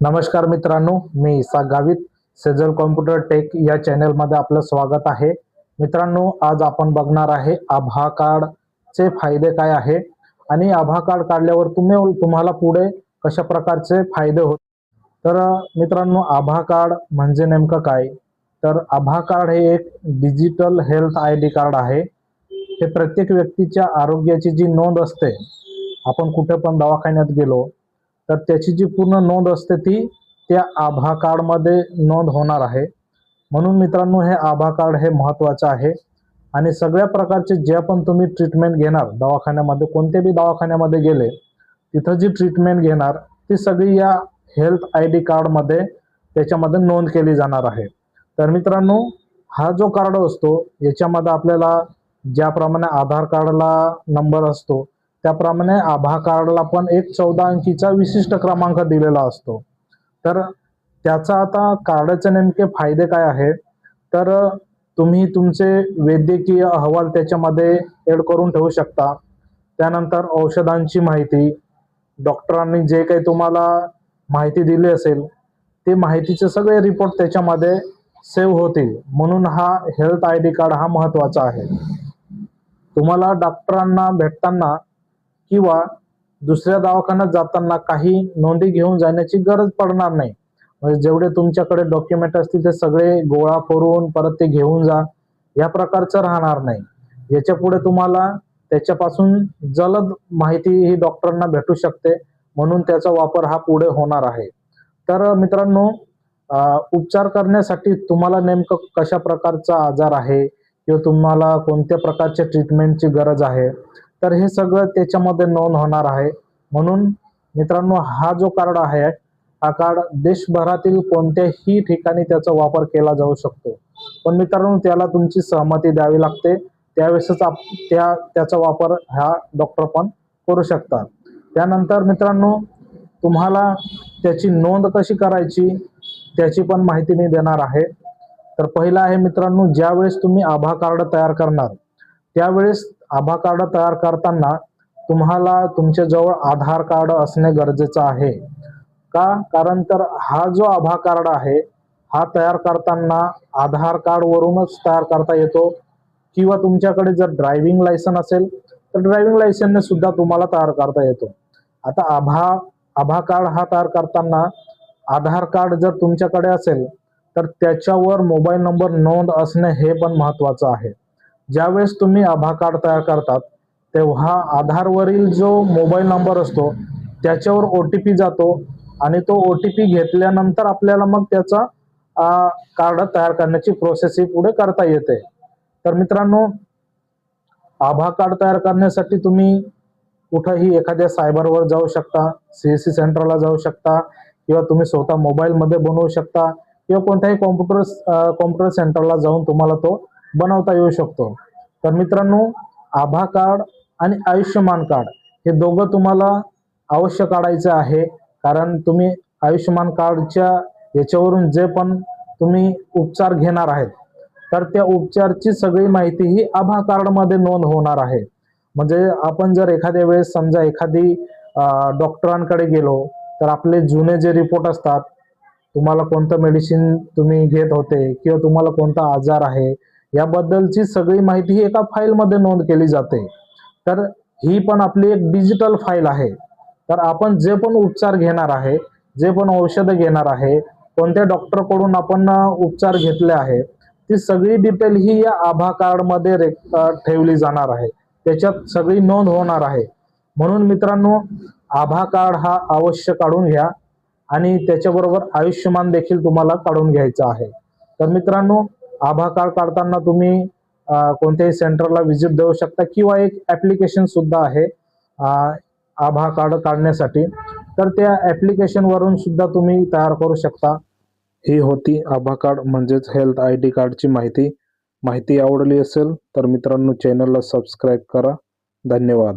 नमस्कार मित्रांनो मी इसाक गावित सेजल कॉम्प्युटर टेक या चॅनलमध्ये आपलं स्वागत आहे. मित्रांनो आज आपण बघणार आहे आभा कार्डचे फायदे काय आहे आणि आभा कार्ड काढल्यावर तुम्ही तुम्हाला पुढे कशा प्रकारचे फायदे होत? तर मित्रांनो आभा कार्ड म्हणजे नेमकं काय? तर आभा कार्ड हे एक digital health I D card आहे. हे प्रत्येक व्यक्तीच्या आरोग्याची जी नोंद असते आपण कुठे पण दवाखान्यात गेलो तर त्याची जी पूर्ण नोंद असते ती त्या आभा कार्डमध्ये नोंद होणार आहे. म्हणून मित्रांनो हे आभा कार्ड हे महत्त्वाचं आहे. आणि सगळ्या प्रकारचे जे पण तुम्ही ट्रीटमेंट घेणार दवाखान्यामध्ये कोणते बी दवाखान्यामध्ये गेले तिथं जी ट्रीटमेंट घेणार ती सगळी या हेल्थ आय डी कार्डमध्ये त्याच्यामध्ये नोंद केली जाणार आहे. तर मित्रांनो हा जो कार्ड असतो याच्यामध्ये आपल्याला ज्याप्रमाणे आधार कार्डला नंबर असतो त्याप्रमाणे आभा कार्डला पण एक चौदा अंकीचा विशिष्ट क्रमांक दिलेला असतो. तर त्याचा आता कार्डाचे नेमके फायदे काय आहे तर तुम्ही तुमचे वैद्यकीय अहवाल त्याच्यामध्ये एड करून ठेवू शकता. त्यानंतर औषधांची माहिती. डॉक्टरांनी जे काही तुम्हाला माहिती दिली असेल ते माहितीचे सगळे रिपोर्ट त्याच्यामध्ये सेव्ह होतील. म्हणून हा हेल्थ आय डी कार्ड हा महत्त्वाचा आहे. तुम्हाला डॉक्टरांना भेटताना किंवा दुसऱ्या दवाखान्यात जाताना काही नोंदी घेऊन जाण्याची गरज पडणार नाही. म्हणजे जेवढे तुमच्याकडे डॉक्युमेंट असतील ते सगळे गोळा करून परत ते घेऊन जा. या प्रकारचं राहणार नाही. याच्यापुढे तुम्हाला त्याच्यापासून जलद माहिती ही डॉक्टरांना भेटू शकते. म्हणून त्याचा वापर हा पुढे होणार आहे. तर मित्रांनो उपचार करण्यासाठी तुम्हाला नेमकं कशा प्रकारचा आजार आहे? किंवा तुम्हाला कोणत्या प्रकारच्या ट्रीटमेंटची गरज आहे? तर हे सगळं त्याच्यामध्ये नोंद होणार आहे. म्हणून मित्रांनो हा जो कार्ड आहे हा कार्ड देशभरातील कोणत्याही ठिकाणी त्याचा वापर केला जाऊ शकतो. पण मित्रांनो त्याला तुमची सहमती द्यावी लागते. त्यावेळेसच आप त्या त्याचा वापर हा डॉक्टर पण करू शकतात. त्यानंतर मित्रांनो तुम्हाला त्याची नोंद कशी करायची त्याची पण माहिती मी देणार आहे. तर पहिलं आहे मित्रांनो ज्यावेळेस तुम्ही आभा कार्ड तयार करणार त्यावेळेस आभा कार्ड तयार करताना तुम्हाला तुमच्याजवळ आधार कार्ड असणे गरजेचं आहे. का? कारण तर हा जो आभा कार्ड आहे हा तयार करताना आधार कार्डवरूनच तयार करता येतो. किंवा तुमच्याकडे जर ड्रायव्हिंग लायसन असेल तर ड्रायव्हिंग लायसनने सुद्धा तुम्हाला तयार करता येतो. आता आभा आभा कार्ड हा तयार करताना आधार कार्ड जर तुमच्याकडे असेल तर त्याच्यावर मोबाईल नंबर नोंद असणे हे पण महत्वाचं आहे. ज्यावेळेस तुम्ही आभा कार्ड तयार करतात तेव्हा आधारवरील जो मोबाईल नंबर असतो त्याच्यावर ओ टी पी जातो आणि तो ओ टी पी घेतल्यानंतर आपल्याला मग त्याचा कार्ड तयार करण्याची प्रोसेस ही पुढे करता येते. तर मित्रांनो आभा कार्ड तयार करण्यासाठी तुम्ही कुठंही एखाद्या सायबरवर जाऊ शकता सीएससी सेंटरला जाऊ शकता किंवा तुम्ही स्वतः मोबाईलमध्ये बनवू शकता किंवा कोणत्याही कॉम्प्युटर कॉम्प्युटर सेंटरला जाऊन तुम्हाला तो बनवता येऊ शकतो. तर मित्रांनो आभा कार्ड आणि आयुष्यमान कार्ड हे दोघं तुम्हाला अवश्य काढायचं आहे. कारण तुम्ही आयुष्यमान कार्डच्या याच्यावरून जे पण तुम्ही उपचार घेणार आहेत तर त्या उपचारची सगळी माहिती ही आभा कार्डमध्ये नोंद होणार आहे. म्हणजे आपण जर एखाद्या वेळेस समजा एखादी डॉक्टरांकडे गेलो तर आपले जुने जे रिपोर्ट असतात तुम्हाला कोणतं मेडिसिन तुम्ही घेत होते किंवा तुम्हाला कोणता आजार आहे याबद्दलची सगळी माहिती ही एका फाईलमध्ये नोंद केली जाते. तर ही पण आपली एक डिजिटल फाईल आहे. तर आपण जे पण उपचार घेणार आहे जे पण औषधं घेणार आहे कोणत्या डॉक्टरकडून आपण उपचार घेतले आहे ती सगळी डिटेल ही या आभा कार्डमध्ये रे ठेवली जाणार आहे. त्याच्यात सगळी नोंद होणार आहे. म्हणून मित्रांनो आभा कार्ड हा अवश्य काढून घ्या आणि त्याच्याबरोबर आयुष्यमान देखील तुम्हाला काढून घ्यायचं आहे. तर मित्रांनो आभा कार्ड काढताना तुम्ही कोणत्याही सेंटरला व्हिजिट देऊ शकता किंवा एक ॲप्लिकेशन सुद्धा आहे आभा कार्ड काढण्यासाठी. तर त्या ॲप्लिकेशनवरून सुद्धा तुम्ही तयार करू शकता. ही होती आभा कार्ड म्हणजेच हेल्थ आय डी कार्डची माहिती. माहिती आवडली असेल तर मित्रांनो चॅनलला सबस्क्राईब करा. धन्यवाद.